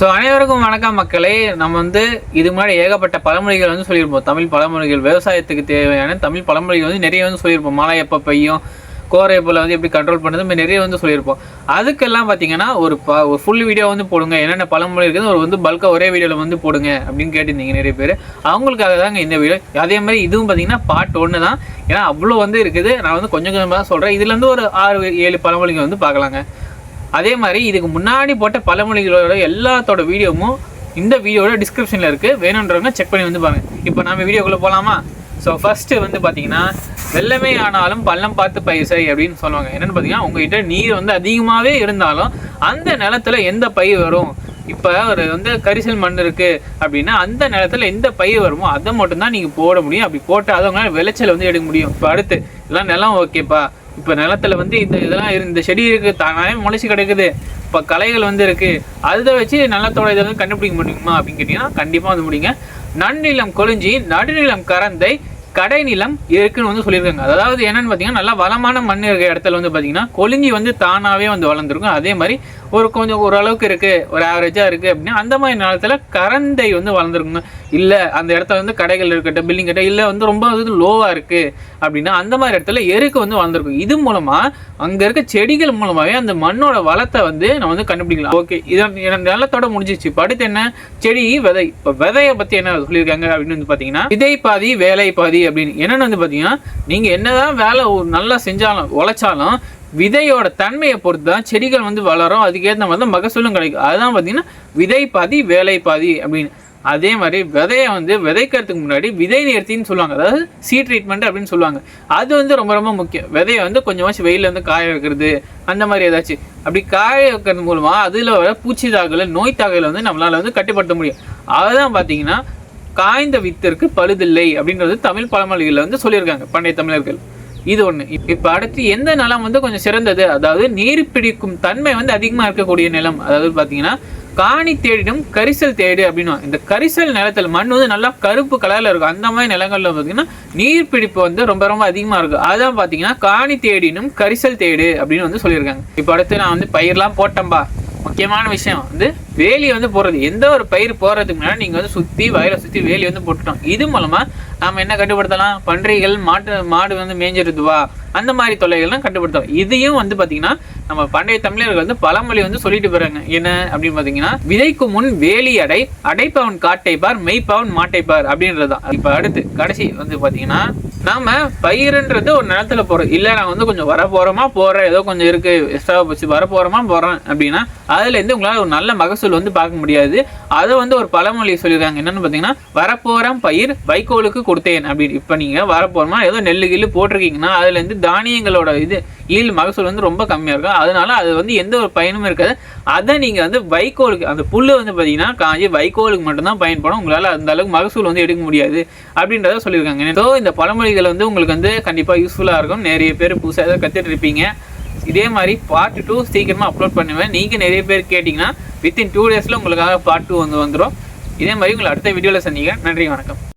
So அனைவருக்கும் வணக்கம் மக்களே. நம்ம வந்து இது மாதிரி ஏகப்பட்ட பழமொழிகள் வந்து சொல்லியிருப்போம். தமிழ் பழமொழிகள் விவசாயத்துக்கு தேவையான தமிழ் பழமொழிகள் வந்து நிறைய வந்து சொல்லியிருப்போம். மழை எப்போ பெய்யும் கோரை போல் வந்து எப்படி கண்ட்ரோல் பண்ணுறது மாதிரி நிறைய வந்து சொல்லியிருப்போம். அதுக்கெல்லாம் பார்த்தீங்கன்னா ஒரு ப ஒரு ஃபுல் வீடியோ வந்து போடுங்க. என்னென்ன பழமொழி இருக்குது ஒரு வந்து பல்காக ஒரே வீடியோவில் வந்து போடுங்க அப்படின்னு கேட்டிருந்தீங்க நிறைய பேர். அவங்களுக்காக தாங்க இந்த வீடியோ அதே மாதிரி இதுவும் பார்த்தீங்கன்னா பார்ட் ஒன்று தான். ஏன்னா அவ்வளோ வந்து இருக்குது. நான் வந்து கொஞ்சம் கொஞ்சமாக தான் சொல்கிறேன் இதுலேருந்து ஒரு ஆறு ஏழு பழமொழிகள் வந்து பார்க்கலாங்க. அதே மாதிரி இதுக்கு முன்னாடி போட்ட பழமொழிகளோட எல்லாத்தோட வீடியோவும் இந்த வீடியோட டிஸ்கிரிப்ஷனில் இருக்குது வேணுன்றவங்க செக் பண்ணி வந்து பாருங்கள் இப்போ நம்ம வீடியோக்குள்ளே போகலாமா ஸோ ஃபஸ்ட்டு வந்து பார்த்தீங்கன்னா வெள்ளமே ஆனாலும் பள்ளம் பார்த்து பயிர் செய் அப்படின்னு சொல்லுவாங்க. என்னென்னு பார்த்தீங்கன்னா உங்ககிட்ட நீர் வந்து அதிகமாகவே இருந்தாலும் அந்த நிலத்தில் எந்த பயிர் வரும்? இப்போ ஒரு வந்து கரிசல் மண் இருக்குது அப்படின்னா அந்த நிலத்தில் எந்த பயிர் வருமோ அதை மட்டும்தான் நீங்கள் போட முடியும். அப்படி போட்டால் அதை உங்களால் விளைச்சல் வந்து எடுக்க முடியும். இப்போ அடுத்து எல்லாம் நிலம் ஓகேப்பா. இப்போ நிலத்துல வந்து இந்த இதெல்லாம் இந்த செடி இருக்குது தானாகவே முளைச்சி கிடக்குது. இப்போ களைகள் வந்து இருக்குது அதை வச்சு நிலத்தோட இதை வந்து கண்டுபிடிக்க முடியுமா அப்படின்னு கேட்டிங்கன்னா கண்டிப்பாக வந்து முடியுங்க. நன்னிலம் கொழிஞ்சி நடுநிலம் கரந்தை கடைநிலம் இருக்குன்னு வந்து சொல்லியிருக்காங்க. அதாவது என்னன்னு பார்த்தீங்கன்னா நல்லா வளமான மண் இருக்கிற இடத்துல வந்து பார்த்தீங்கன்னா கொழிஞ்சி வந்து தானாகவே வந்து வளர்ந்துருக்கும். அதே மாதிரி ஒரு கொஞ்சம் ஓரளவுக்கு இருக்குது ஒரு ஆவரேஜாக இருக்குது அப்படின்னா அந்த மாதிரி நேரத்தில் கரண்டை வந்து வளர்ந்துருக்குங்க இல்லை அந்த இடத்துல வந்து கடைகள் இருக்கட்டும் பில்டிங் கட்ட இல்லை வந்து ரொம்ப வந்து லோவாக இருக்குது அப்படின்னா அந்த மாதிரி இடத்துல எருக்கு வந்து வளர்ந்துருக்கும். இது மூலமாக அங்கே இருக்க செடிகள் மூலமாகவே அந்த மண்ணோட வளத்தை வந்து நம்ம வந்து கண்டுபிடிக்கலாம். ஓகே இதன் நிலத்தோட முடிஞ்சிச்சு அடுத்து என்ன? செடி விதை. இப்போ விதையை பற்றி என்ன சொல்லியிருக்காங்க அப்படின்னு வந்து பார்த்தீங்கன்னா விதை பாதி வேலை பாதி அப்படின்னு. என்னென்னு வந்து பார்த்தீங்கன்னா நீங்கள் என்னதான் வேலை நல்லா செஞ்சாலும் உழைச்சாலும் விதையோட தன்மையை பொறுத்து தான் செடிகள் வந்து வளரும். அதுக்கேற்ற மாதிரி தான் மகசூலும் கிடைக்கும். அதுதான் பார்த்தீங்கன்னா விதை பாதி வேலை பாதி அப்படின்னு. அதே மாதிரி விதையை வந்து விதைக்கிறதுக்கு முன்னாடி விதை நேர்த்தின்னு சொல்லுவாங்க. அதாவது சீ ட்ரீட்மெண்ட் அப்படின்னு சொல்லுவாங்க. அது வந்து ரொம்ப ரொம்ப முக்கியம். விதையை வந்து கொஞ்சமாச்சும் வெயிலில் வந்து காய வைக்கிறது அந்த மாதிரி ஏதாச்சும் அப்படி காய வைக்கிறது மூலமாக அதில் வர பூச்சி தாக்குதல் நோய் தாக்குதலை வந்து நம்மளால் வந்து கட்டுப்படுத்த முடியும். அதுதான் பார்த்தீங்கன்னா காய்ந்த வித்திற்கு பழுதில்லை அப்படின்றது தமிழ் பழமொழிகளில் வந்து சொல்லியிருக்காங்க. பண்டைய தமிழர்கள். இது ஒன்று இப்போ அடுத்து எந்த நிலம் வந்து கொஞ்சம் சிறந்தது? அதாவது நீர் பிடிக்கும் தன்மை வந்து அதிகமாக இருக்கக்கூடிய நிலம். அதாவது பார்த்தீங்கன்னா காணி தேடிடும் கரிசல் தேடு அப்படின்னு இந்த கரிசல் நிலத்தில் மண் வந்து நல்லா கருப்பு கலரில் இருக்கும். அந்த மாதிரி நிலங்களில் பார்த்தீங்கன்னா நீர் பிடிப்பு வந்து ரொம்ப ரொம்ப அதிகமாக இருக்கும் அதான் பார்த்தீங்கன்னா காணி தேடினும் கரிசல் தேடு அப்படின்னு வந்து சொல்லியிருக்காங்க. இப்போ அடுத்து நான் வந்து பயிர்லாம் போட்டேன்பா. முக்கியமான விஷயம் வந்து வேலி வந்து போடுறது. எந்த ஒரு பயிர் போடுறதுக்கு முன்னாடி நீங்கள் வந்து சுற்றி வயலை சுற்றி வேலி வந்து போட்டுட்டோம் இது மூலமாக நாம் என்ன கட்டுப்படுத்தலாம்? பன்றிகள் மாட்டு மாடு வந்து மேய்ஞ்சிருதுவா அந்த மாதிரி தொல்லைகள்லாம் கட்டுப்படுத்தலாம் இதையும் வந்து பார்த்தீங்கன்னா நம்ம பண்டைய தமிழர்கள் வந்து பழமொழி வந்து சொல்லிட்டு போறாங்க. என்ன அப்படின்னு பார்த்தீங்கன்னா விதைக்கு முன் வேலி அடை அடைப்பவன் காட்டை பார் மெய்ப்பவன் மாட்டை பார் அப்படின்றது தான் இப்போ அடுத்து கடைசி வந்து பார்த்தீங்கன்னா நாம பயிருன்றது ஒரு நிலத்துல போறோம் இல்லை நான் வந்து கொஞ்சம் வர போறோமா போறேன் ஏதோ கொஞ்சம் இருக்கு எக்ஸ்ட்ரா போச்சு வர போறோமா போறேன் அப்படின்னா அதுல இருந்து உங்களால ஒரு நல்ல மகசூல் வந்து பார்க்க முடியாது. அதை வந்து ஒரு பழமொழி சொல்லியிருக்காங்க. என்னென்னு பார்த்தீங்கன்னா வரப்போகிற பயிர் வைக்கோலுக்கு கொடுத்தேன் அப்படின்னு. இப்போ நீங்கள் வரப்போகிறோமா ஏதோ நெல் கில்லு போட்டிருக்கீங்கன்னா அதுலேருந்து தானியங்களோட இது ஈல் மகசூல் வந்து ரொம்ப கம்மியாக இருக்கும். அதனால அது வந்து எந்த ஒரு பயனும் இருக்காது. அதை நீங்கள் வந்து வைக்கோலுக்கு அந்த புல்லு வந்து பார்த்தீங்கன்னா காஞ்சி வைக்கோலுக்கு மட்டும்தான் பயன்படும். உங்களால் அந்த அளவுக்கு மகசூல் வந்து எடுக்க முடியாது அப்படின்றத சொல்லியிருக்காங்க. ஸோ இந்த பழமொழிகள் வந்து உங்களுக்கு வந்து கண்டிப்பாக யூஸ்ஃபுல்லாக இருக்கும். நிறைய பேர் புதுசாக ஏதாவது கற்றுட்டு இருப்பீங்க. இதே மாதிரி பார்ட் டூ சீக்கிரமாக அப்லோட் பண்ணுவேன். நீங்கள் நிறைய பேர் கேட்டிங்கன்னா வித்தின் டூ டேஸில் உங்களுக்காக பார்ட் டூ வந்து வந்துடும் இதே மாதிரி உங்களை அடுத்த வீடியோவில் சந்திங்க நன்றி வணக்கம்.